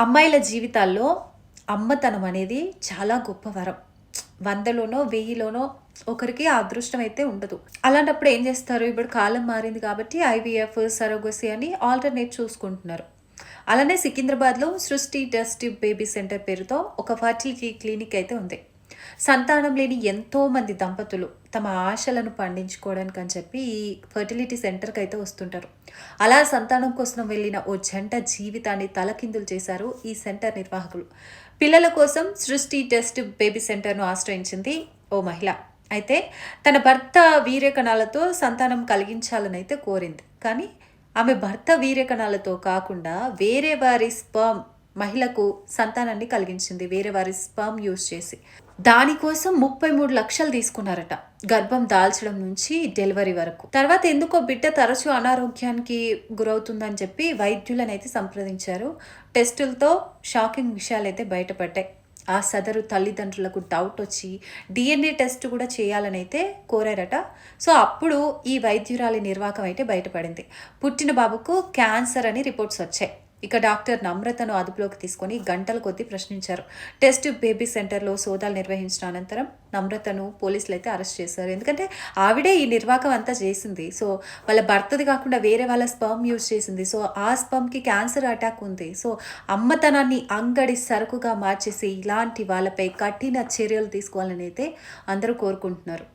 అమ్మాయిల జీవితాల్లో అమ్మతనం అనేది చాలా గొప్ప వరం. వందలోనో వెయ్యిలోనో ఒకరికి ఆ అదృష్టం అయితే ఉండదు. అలాంటప్పుడు ఏం చేస్తారు? ఇప్పుడు కాలం మారింది కాబట్టి ఐవీఎఫ్ సరోగసి అని ఆల్టర్నేట్ చూసుకుంటున్నారు. అలానే సికింద్రాబాద్లో సృష్టి డస్ట్ బేబీ సెంటర్ పేరుతో ఒక ఫర్టిలిటీ క్లినిక్ అయితే ఉంది. సంతానం లేని ఎంతో మంది దంపతులు తమ ఆశలను పండించుకోవడానికి అని చెప్పి ఈ ఫర్టిలిటీ సెంటర్కి అయితే వస్తుంటారు. అలా సంతానం కోసం వెళ్ళిన ఓ జంట జీవితాన్ని తలకిందులు చేశారు ఈ సెంటర్ నిర్వాహకులు. పిల్లల కోసం సృష్టి టెస్ట్ బేబీ సెంటర్ను ఆశ్రయించింది ఓ మహిళ. అయితే తన భర్త వీర్యకణాలతో సంతానం కలిగించాలని అయితే కోరింది. కానీ ఆమె భర్త వీర్యకణాలతో కాకుండా వేరే వారి స్పర్మ్ మహిళకు సంతానాన్ని కలిగించింది. వేరే వారి స్పర్మ్ యూజ్ చేసి. దానికోసం ముప్పై మూడు లక్షలు తీసుకున్నారట. గర్భం దాల్చడం నుంచి డెలివరీ వరకు. తర్వాత ఎందుకో బిడ్డ తరచూ అనారోగ్యానికి గురవుతుందని చెప్పి వైద్యులను అయితే సంప్రదించారు. టెస్టులతో షాకింగ్ విషయాలు అయితే బయటపడ్డాయి. ఆ సదరు తల్లిదండ్రులకు డౌట్ వచ్చి డిఎన్ఏ టెస్ట్ కూడా చేయాలని అయితే కోరారట. సో అప్పుడు ఈ వైద్యురాలి నిర్వాకం అయితే బయటపడింది. పుట్టిన బాబుకు క్యాన్సర్ అని రిపోర్ట్స్ వచ్చాయి. ఇక డాక్టర్ నమ్రతను అదుపులోకి తీసుకొని గంటల కొద్దీ ప్రశ్నించారు. టెస్ట్ బేబీ సెంటర్లో సోదాలు నిర్వహించిన అనంతరం నమ్రతను పోలీసులు అయితే అరెస్ట్ చేశారు. ఎందుకంటే ఆవిడే ఈ నిర్వాకం అంతా చేసింది. సో వాళ్ళ భర్తది కాకుండా వేరే వాళ్ళ స్పర్మ్ యూజ్ చేసింది. సో ఆ స్పర్మ్కి క్యాన్సర్ అటాక్ ఉంది. సో అమ్మతనాన్ని అంగడి సరుకుగా మార్చేసి ఇలాంటి వాళ్ళపై కఠిన చర్యలు తీసుకోవాలని అయితే అందరూ కోరుకుంటున్నారు.